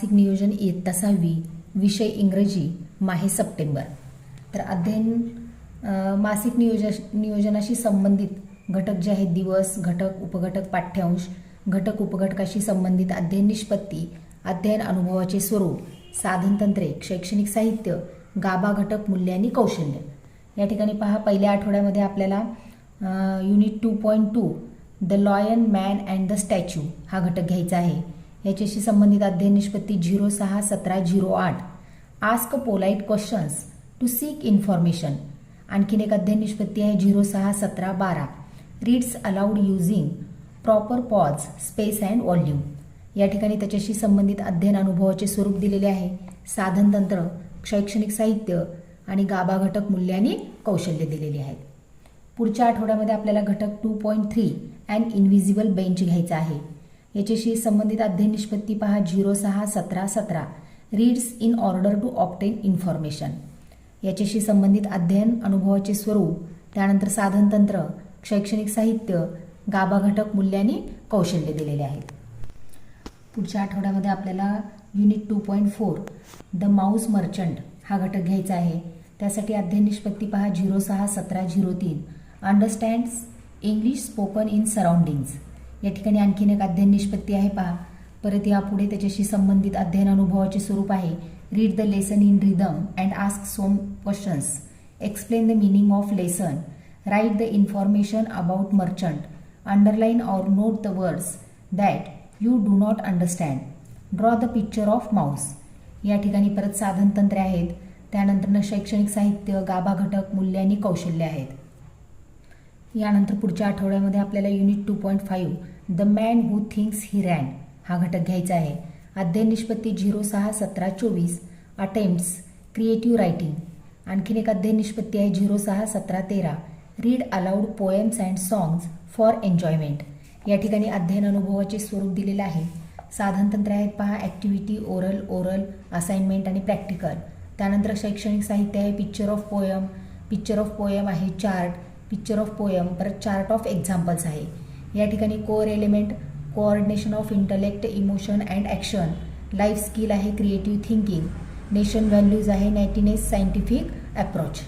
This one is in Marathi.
मासिक नियोजन इयत्ता सहावी विषय इंग्रजी माहे सप्टेंबर. तर अध्ययन मासिक नियोज नियोजनाशी संबंधित घटक जे आहेत दिवस घटक उपघटक पाठ्यांश घटक उपघटकाशी संबंधित अध्ययन निष्पत्ती अध्ययन अनुभवाचे स्वरूप साधनतंत्रे शैक्षणिक साहित्य गाभा घटक मूल्य आणि कौशल्य. या ठिकाणी पहा पहिल्या आठवड्यामध्ये आपल्याला unit two point two the lion man and the statue हा घटक घ्यायचा आहे. याच्याशी संबंधित अध्ययन निष्पत्ती झिरो सहा सतरा झिरो आठ. Ask polite questions to seek information आणखीन एक अध्ययन निष्पत्ती आहे झिरो सहा सतरा बारा. Reads aloud using proper pause space and volume या ठिकाणी त्याच्याशी संबंधित अध्ययन अनुभवाचे स्वरूप दिलेले आहे. साधनतंत्र शैक्षणिक साहित्य आणि गाभा घटक मूल्य आणि कौशल्य दिलेली आहेत. पुढच्या आठवड्यामध्ये आपल्याला घटक two point three and invisible bench घ्यायचा आहे. याच्याशी संबंधित अध्ययन निष्पत्ती पहा झिरो सहा सतरा सतरा. Reads in order to obtain information याच्याशी संबंधित अध्ययन अनुभवाचे स्वरूप त्यानंतर साधनतंत्र शैक्षणिक साहित्य गाभा घटक मूल्याने कौशल्य दिलेले आहेत. पुढच्या आठवड्यामध्ये आपल्याला unit two point four the mouse merchant हा घटक घ्यायचा आहे. त्यासाठी अध्ययन निष्पत्ती पहा झिरो सहा सतरा झिरो तीन. Understands English spoken in surroundings या ठिकाणी आणखीन एक अध्ययन निष्पत्ती आहे पहा. परत यापुढे त्याच्याशी संबंधित अध्ययन अनुभवाचे स्वरूप आहे. Read the lesson in rhythm and ask some questions explain the meaning of lesson write the information about merchant underline or note the words that you do not understand draw the picture of mouse या ठिकाणी परत साधनतंत्रे आहेत. त्यानंतर शैक्षणिक साहित्य गाभा घटक मूल्य आणि कौशल्य आहेत. यानंतर पुढच्या आठवड्यामध्ये आपल्याला unit two point five the man who thinks he ran हा घटक घ्यायचा आहे. अध्ययन निष्पत्ती झिरो सहा सतरा चोवीस अटेम्प्ट्स क्रिएटिव्ह रायटिंग आणखीन एक अध्ययन निष्पत्ती आहे झिरो सहा सतरा तेरा read aloud poems and songs for enjoyment या ठिकाणी अध्ययन अनुभवाचे स्वरूप दिलेलं आहे. साधनतंत्र आहेत पहा ॲक्टिव्हिटी ओरल ओरल असाइनमेंट आणि प्रॅक्टिकल त्यानंतर शैक्षणिक साहित्य आहे picture of poem picture of poem आहे चार्ट पिक्चर ऑफ पोयम परत चार्ट ऑफ एक्झाम्पल्स आहे. या ठिकाणी core element coordination of intellect emotion and action life skill आहे क्रिएटिव्ह थिंकिंग नेशन व्हॅल्यूज आहे नॅटिनेस सायंटिफिक अप्रोच